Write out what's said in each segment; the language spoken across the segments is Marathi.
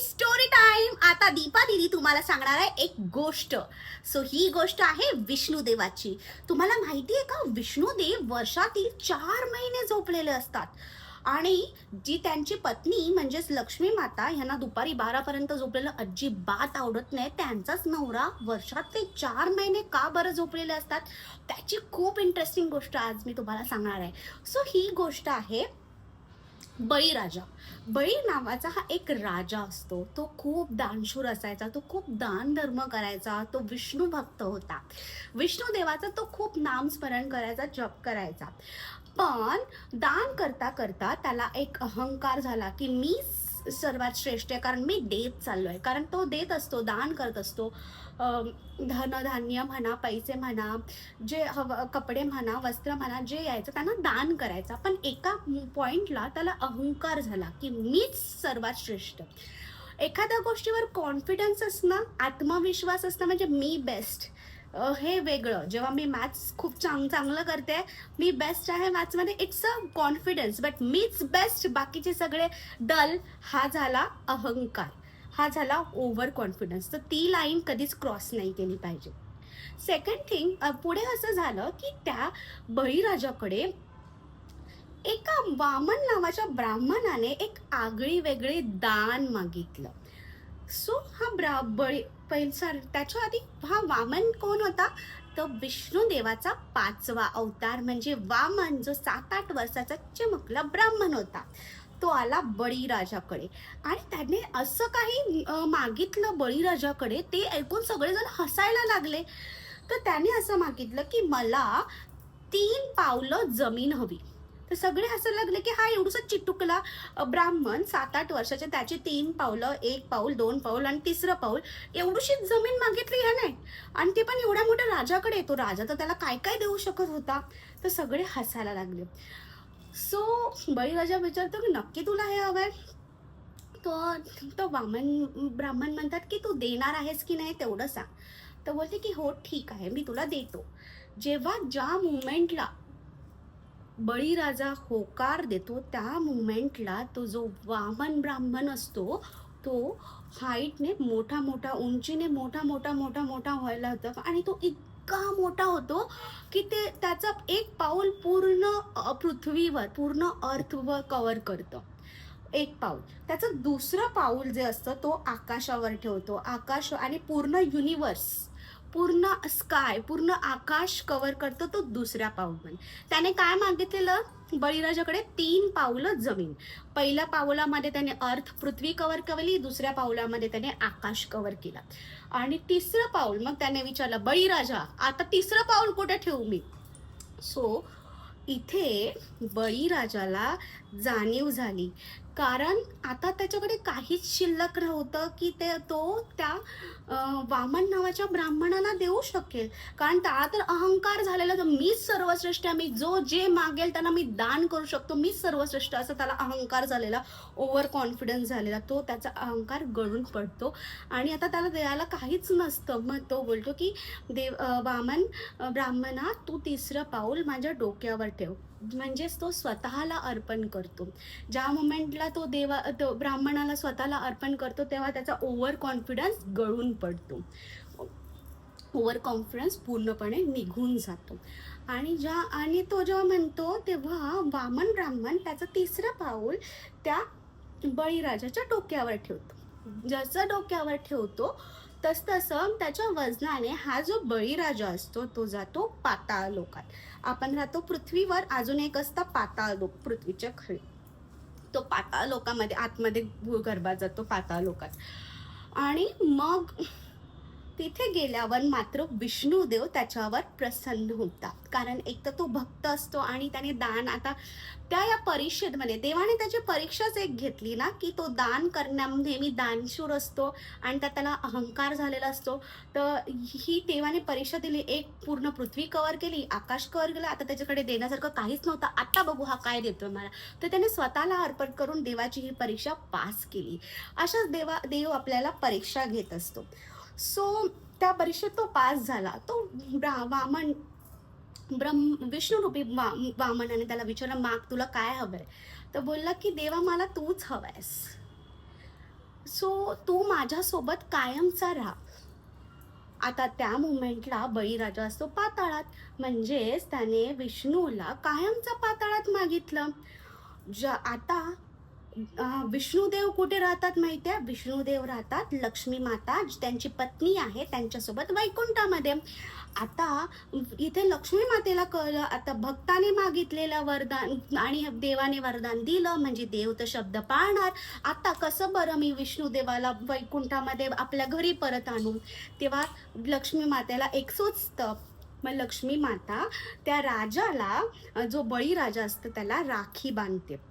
स्टोरी टाइम आता दीपा दिदी तुम्हाला सांगणार आहे एक गोष्ट. सो ही गोष्ट आहे विष्णुदेवाची तुम्हाला माहिती आहे का? विष्णुदेव वर्षातील चार महिने झोपलेले असतात. आणि जी त्यांची पत्नी म्हणजेच लक्ष्मी माता यांना दुपारी बारापर्यंत झोपलेलं अजिबात आवडत नाही. त्यांचाच नवरा वर्षात ते चार महिने का बरं झोपलेले असतात? त्याची खूप इंटरेस्टिंग गोष्ट आज मी तुम्हाला सांगणार आहे. सो ही गोष्ट आहे बळीराजा. बळी नावाचा हा एक राजा असतो. तो खूप दानशूर असायचा तो खूप दान धर्म करायचा तो विष्णू भक्त होता. विष्णू देवाचा तो खूप नामस्मरण करायचा जप करायचा. पण दान करता करता त्याला एक अहंकार झाला की मी सर्वात श्रेष्ठ आहे. कारण मी देत चाललो आहे कारण तो देत असतो दान करत असतो. धनधान्य म्हणा पैसे म्हणा जे हवं कपडे म्हणा वस्त्र म्हणा जे यायचं त्यांना दान करायचा. पण एका पॉईंटला त्याला अहंकार झाला की मीच सर्वात श्रेष्ठ. एखाद्या गोष्टीवर कॉन्फिडन्स असणं आत्मविश्वास असणं म्हणजे मी बेस्ट हे वेगळं. जेव्हा मी मॅथ्स खूप चांग चांगलं करते मी बेस्ट आहे मॅथ्समध्ये इट्स अ कॉन्फिडन्स बट मीच बेस्ट बाकीचे सगळे डल हा झाला अहंकार. हा झाला ओव्हर कॉन्फिडन्स तर ती लाईन कधीच क्रॉस नाही केली पाहिजे. सेकंड थिंग पुढे असं झालं की त्या बळीराजाकडे एका वामन नावाच्या ब्राह्मणाने एक आगळी वेगळी दान मागितलं. सो हा ब्रा बळी पैसा त्याच्या आधी हा वामन कोण होता? तर विष्णू देवाचा पाचवा अवतार. म्हणजे वामन जो सात आठ वर्षाचा चिमुकला ब्राह्मण होता. तो आला बळीराजाकडे. आणि त्याने असं काही मागितलं बळीराजाकडे ते ऐकून सगळेजण हसायला लागले. तर त्याने असं मागितलं की मला तीन पावलं जमीन हवी. तर सगळे हसायला लागले की हा एवढूसा चिटुकला. ब्राह्मण सात आठ वर्षाचे त्याचे तीन पावलं एक पाऊल दोन पाऊल आणि तिसरं पाऊल. एवढीशी जमीन मागितली ह्याने. आणि ते पण एवढ्या मोठ्या राजाकडे येतो राजा तर त्याला काय काय देऊ शकत होता? तर सगळे हसायला लागले. सो बळीराजा विचारतो की नक्की तुला हे हवंय? तर तो वामन ब्राह्मण म्हणतात की तू देणार आहेस की नाही तेवढं सांग. तर बोलते की हो ठीक आहे मी तुला देतो. जेव्हा ज्या मुमेंटला बळीराजा होकार देतो. त्या मुमेंटला तो जो वामन ब्राह्मण असतो तो हाईटने मोठा मोठा उंचीने मोठा मोठा मोठा मोठा व्हायला होता आणि तो इतका मोठा होतो की ते त्याचा एक पाऊल पूर्ण पृथ्वीवर पूर्ण अर्थवर कवर करतं. एक पाऊल. त्याचं दुसरं पाऊल जे असतं तो आकाशावर ठेवतो. आकाश आणि पूर्ण युनिवर्स पूर्ण स्काय पूर्ण आकाश कवर करतो तो दुसऱ्या पाऊलमध्ये त्याने काय मागितलेलं? बळीराजाकडे तीन पावलं जमीन. पहिल्या पावलामध्ये त्याने अर्थ पृथ्वी कव्हर केली दुसऱ्या पावलामध्ये त्याने आकाश कव्हर केला. आणि तिसरं पाऊल मग त्याने विचारलं बळीराजा आता तिसरं पाऊल कुठे ठेवू मी? सो इथे बळीराजाला जाणीव झाली. कारण आता त्याच्याकडे काहीच शिल्लक नव्हतं की ते तो त्या वामन नावाच्या ब्राह्मणाला देऊ शकेल. कारण त्याला तर अहंकार झालेला तर मीच सर्वश्रेष्ठ आहे. मी जो जे मागेल त्यांना मी दान करू शकतो. मीच सर्वश्रेष्ठ असं त्याला अहंकार झालेला ओव्हर कॉन्फिडन्स झालेला तो त्याचा अहंकार गळून पडतो. आणि आता त्याला द्यायला काहीच नसतं. मग तो बोलतो की देव वामन ब्राह्मणा तू तिसरं पाऊल माझ्या डोक्यावर ठेव. म्हणजेच तो स्वतःला अर्पण करतो. ज्या मोमेंटला तो देवा तो ब्राह्मणाला स्वतःला अर्पण करतो तेव्हा त्याचा ओव्हर कॉन्फिडन्स गळून पडतो. ओव्हर कॉन्फिडन्स पूर्णपणे निघून जातो. आणि ज्या आणि तो जेव्हा म्हणतो तेव्हा वामन ब्राह्मण त्याचं तिसरं पाऊल त्या बळीराजाच्या डोक्यावर ठेवतो. जसं डोक्यावर ठेवतो तस तसं त्याच्या वजनाने हा जो बळीराजा असतो तो जातो पाताळ लोकात. आपण राहतो पृथ्वीवर अजून एक असतं पाताळ लोक पृथ्वीच्या खाली. तो पाताळ लोकामध्ये आतमध्ये गर्भा जातो पाताळ लोकात. आणि मग तिथे गेल्यावर मात्र विष्णुदेव त्याच्यावर प्रसन्न होतात. कारण एक तर तो भक्त असतो आणि त्याने दान आता त्या या परीक्षेमध्ये देवाने त्याची परीक्षाच एक घेतली ना की तो दान करण्या नेहमी दानशूर असतो आणि त्यात त्याला अहंकार झालेला असतो. तर ही देवाने परीक्षा दिली एक पूर्ण पृथ्वी कव्हर केली आकाश कव्हर केलं. आता त्याच्याकडे देण्यासारखं काहीच नव्हतं. आता बघू हा काय देतो मला. तर त्याने स्वतःला अर्पण करून देवाची ही परीक्षा पास केली. अशाच देवा देव आपल्याला परीक्षा घेत असतो. सो त्या परीक्षेत तो पास झाला. तो वामन ब्रह्म विष्णुरूपी वा वामनाने त्याला विचारलं माग तुला काय हवंय? तर बोलला की देवा मला तूच हवायस. सो तू माझ्यासोबत कायमचा राहा. आता त्या मुमेंटला बळीराजा असतो पाताळात. म्हणजेच त्याने विष्णूला कायमचा पाताळात मागितलं. ज आता विष्णुदेव कुठे राहतात माहिती आहे? विष्णुदेव राहतात लक्ष्मी माता त्यांची पत्नी आहे त्यांच्यासोबत वैकुंठामध्ये. आता इथे लक्ष्मी मातेला कळलं आता भक्ताने मागितलेलं वरदान आणि देवाने वरदान दिलं म्हणजे देव तर शब्द पाळणार. आता कसं बरं मी विष्णुदेवाला वैकुंठामध्ये आपल्या घरी परत आणू? तेव्हा लक्ष्मी मातेला एक सुचतं. मग लक्ष्मी माता त्या राजाला जो बळीराजा असतो त्याला राखी बांधते.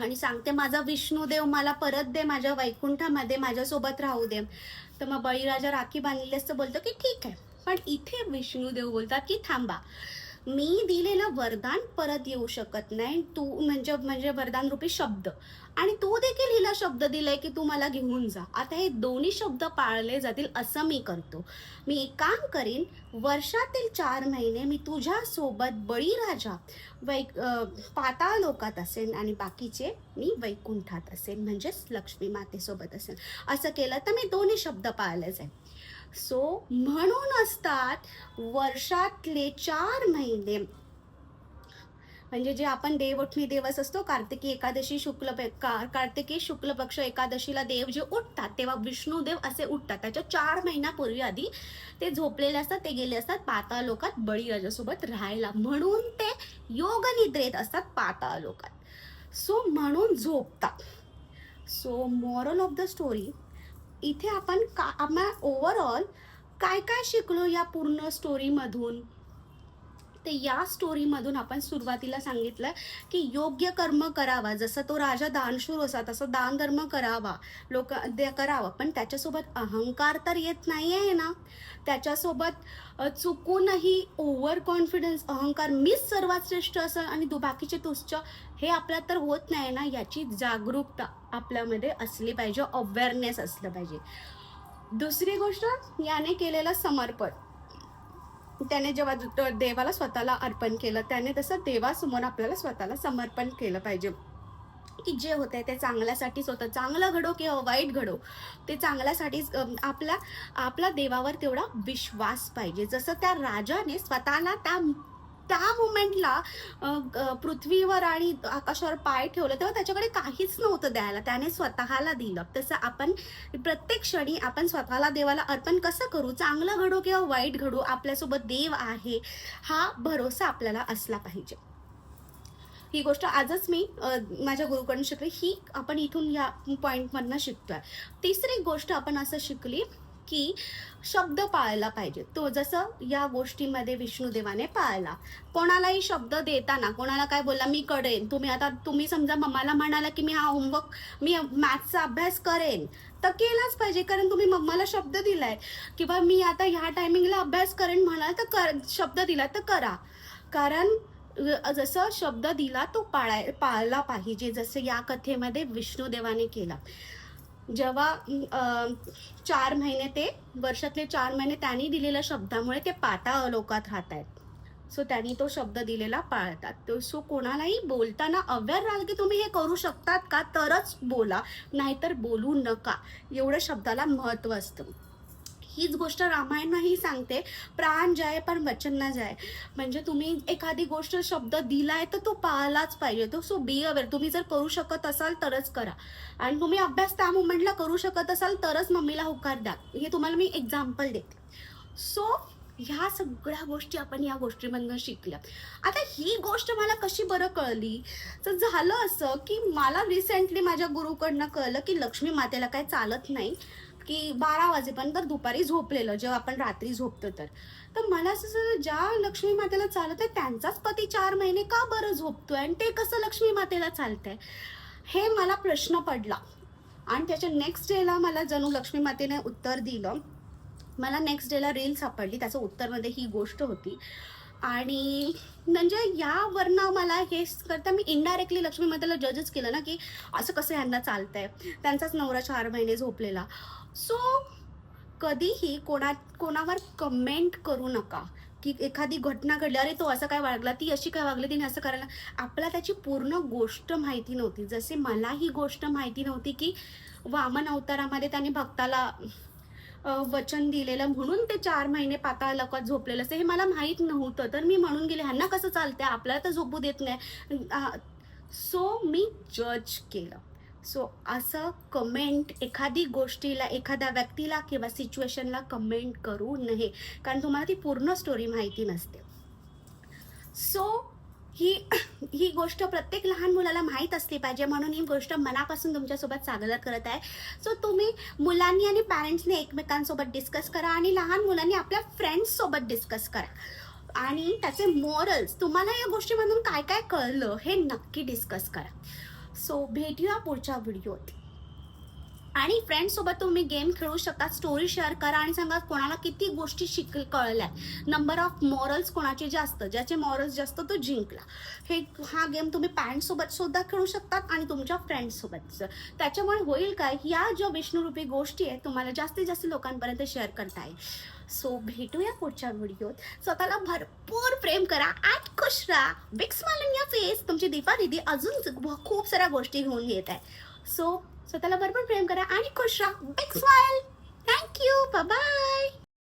आणि सांगते माझा विष्णुदेव मला परत दे माझ्या वैकुंठामध्ये माझ्यासोबत राहू दे. तर मग बळीराजा राखी बांधलेली असतं बोलतो की ठीक आहे. पण इथे विष्णूदेव बोलतात की थांबा. मी दिलेलं वरदान परत येऊ शकत नाही. तू म्हणजे म्हणजे वरदान रूपी शब्द. आणि तू देखील हिला शब्द दिलाय की तू मला घेऊन जा. आता हे दोन्ही शब्द पाळले जातील असं मी करतो. मी एक काम करीन. वर्षातील चार महिने मी तुझ्या सोबत बळीराजा वै पाताळ लोकात असेल आणि बाकीचे मी वैकुंठात असेल म्हणजेच लक्ष्मी मातेसोबत असेल असं केलं तर मी दोन्ही शब्द पाळले जाईल. सो म्हणून असतात वर्षातले चार महिने. म्हणजे जे आपण देवउठणी दिवस असतो कार्तिकी एकादशी शुक्ल कार्तिकी शुक्ल पक्ष एकादशीला देव जे उठतात तेव्हा विष्णुदेव असे उठतात. त्याच्या चार महिन्यापूर्वी आधी ते झोपलेले असतात ते गेले असतात पाताळ लोकात बळीराजासोबत राहायला. म्हणून ते योग निद्रेत असतात पाताळ लोकात सो म्हणून झोपतात. So moral of the story इथे आपण का आम्हा ओव्हरऑल काय काय शिकलो या पूर्ण स्टोरीमधून ते या स्टोरीमधून आपण सुरुवातीला सांगितलं की योग्य कर्म करावा. जसं तो राजा दानशूर होता तसं दानधर्म करावा. लोक करावा. पण त्याच्यासोबत अहंकार तर येत नाही आहे ना. त्याच्यासोबत चुकूनही ओव्हर कॉन्फिडन्स अहंकार मीच सर्वात श्रेष्ठ असं आणि दुबाकीचे तुच्छ हे आपल्यात तर होत नाही ना याची जागरूकता आपल्यामध्ये असली पाहिजे अवेअरनेस असलं पाहिजे. दुसरी गोष्ट याने केलेलं समर्पण. त्याने जेव्हा देवाला स्वतःला अर्पण केलं त्याने तसं देवासमोर आपल्याला स्वतःला समर्पण केलं पाहिजे. की जे होत आहे ते चांगल्यासाठीच होतं. चांगलं घडो किंवा वाईट घडो ते चांगल्यासाठीच आपला आपला देवावर तेवढा विश्वास पाहिजे. जसं त्या राजाने स्वतःला त्या त्या मुमेंटला पृथ्वीवर आणि आकाशावर पाय ठेवलं तेव्हा त्याच्याकडे काहीच नव्हतं द्यायला. त्याने स्वतःला दिलं. तसं आपण प्रत्येक क्षणी आपण स्वतःला देवाला अर्पण कसं करू? चांगलं घडू किंवा वाईट घडू आपल्यासोबत देव आहे हा भरोसा आपल्याला असला पाहिजे. ही गोष्ट आजच मी माझ्या गुरुकडून शिकली. ही आपण इथून या पॉईंटमधनं शिकतोय. तिसरी गोष्ट आपण असं शिकली की शब्द पाळला पाहिजे. तो जसं या गोष्टीमध्ये विष्णुदेवाने पाळला. कोणालाही शब्द देताना कोणाला काय बोलला मी करेन तुम्ही आता तुम्ही समजा मम्माला म्हणाला की मी हा होमवर्क मी मॅथ्सचा अभ्यास करेन. तर केलाच पाहिजे कारण तुम्ही मम्माला शब्द दिलाय. किंवा मी आता ह्या टायमिंगला अभ्यास करेन म्हणाल तर कर शब्द दिला तर करा. कारण जसं शब्द दिला तो पाळाय पाळला पाहिजे जसं या कथेमध्ये विष्णुदेवाने केला. जेव्हा चार महिने ते वर्षातले चार महिने त्यांनी दिलेल्या शब्दामुळे ते पाता अलोकात राहत आहेत सो त्यांनी तो शब्द दिलेला पाळतात. तो सो कोणालाही बोलताना अवेअर राहाल की तुम्ही हे करू शकतात का? तरच बोला. नाहीतर बोलू नका. एवढ्या शब्दाला महत्त्व असतं. हीच गोष्ट रामायणही सांगते प्राण जाय पण वचन ना जाय. म्हणजे तुम्ही एखादी गोष्ट शब्द दिलाय तर तो पाळलाच पाहिजे तो सो बी अवेअर तुम्ही जर करू शकत असाल तरच करा. आणि तुम्ही अभ्यास त्या मुमेंटला करू शकत असाल तरच मम्मीला होकार द्या. हे तुम्हाला मी एक्झाम्पल देते. सो ह्या सगळ्या गोष्टी आपण या गोष्टीमधनं शिकल्या. आता ही गोष्ट मला कशी बरं कळली? तर झालं असं की मला रिसेंटली माझ्या गुरुकडनं कळलं की लक्ष्मी मातेला काय चालत नाही. की बारा वाजेपर्यंत दुपारी झोपलेलं जेव्हा आपण रात्री झोपतो तर. तर मला असं झालं ज्या लक्ष्मी मातेला चालत आहे त्यांचाच पती चार महिने का बरं झोपतोय? आणि ते कसं लक्ष्मी मातेला चालतंय? हे मला प्रश्न पडला. आणि त्याच्या नेक्स्ट डेला मला जणू लक्ष्मी मातेने उत्तर दिलं. मला नेक्स्ट डेला रील सापडली. त्याचं उत्तरमध्ये ही गोष्ट होती. आणि म्हणजे यावरनं मला हे करता मी इनडायरेक्टली लक्ष्मी मातेला जजच केलं ना की असं कसं यांना आहे त्यांचाच नवरा चार महिने झोपलेला. सो कधीही कोणा कोणावर कमेंट करू नका. की एखादी घटना घडली अरे तो असं काय वागला ती अशी काय वागली तिने असं करायला. आपल्याला त्याची पूर्ण गोष्ट माहिती नव्हती. जसे मला ही गोष्ट माहिती नव्हती की वामन अवतारामध्ये त्याने भक्ताला वचन दिलेलं म्हणून ते चार महिने पाताळ लकात झोपलेलं असतं हे मला माहीत नव्हतं. तर मी म्हणून गेले ह्यांना कसं चालतंय? आपल्याला तर झोपू देत नाही. सो मी जज केलं. सो असं कमेंट एखादी गोष्टीला एखाद्या व्यक्तीला किंवा सिच्युएशनला कमेंट करू नये. कारण तुम्हाला ती पूर्ण स्टोरी माहिती नसते. सो ही ही गोष्ट प्रत्येक लहान मुलाला माहीत असली पाहिजे म्हणून ही गोष्ट मनापासून तुमच्यासोबत सादर करत आहे. सो तुम्ही मुलांनी आणि पॅरेंट्सने एकमेकांसोबत डिस्कस करा आणि लहान मुलांनी आपल्या फ्रेंड्ससोबत डिस्कस करा. आणि त्याचे मॉरल्स तुम्हाला या गोष्टीमधून काय काय कळलं हे नक्की डिस्कस करा. सो भेटूया पुढच्या व्हिडिओत आणि फ्रेंड्ससोबत तुम्ही गेम खेळू शकता स्टोरी शेअर करा आणि सांगा कोणाला किती गोष्टी शिक कळल्या नंबर ऑफ मॉरल्स कोणाचे जास्त ज्याचे मॉरल्स जास्त तो जिंकला. हे हा गेम तुम्ही पॅरेंट्ससोबत सुद्धा खेळू शकतात आणि तुमच्या फ्रेंड्ससोबत त्याच्यामुळे होईल काय? या ज्या विष्णुरूपी गोष्टी आहेत तुम्हाला जास्तीत जास्त लोकांपर्यंत शेअर करता येईल. सो भेटूया पुढच्या व्हिडिओत स्वतःला भरपूर प्रेम करा ॲट खुश राहा. Big smile in your face तुमची दीपा दिदी अजून खूप साऱ्या गोष्टी घेऊन येत आहे सो स्वतःला भरपूर प्रेम करा आणि खुश राहा. Big smile thank you bye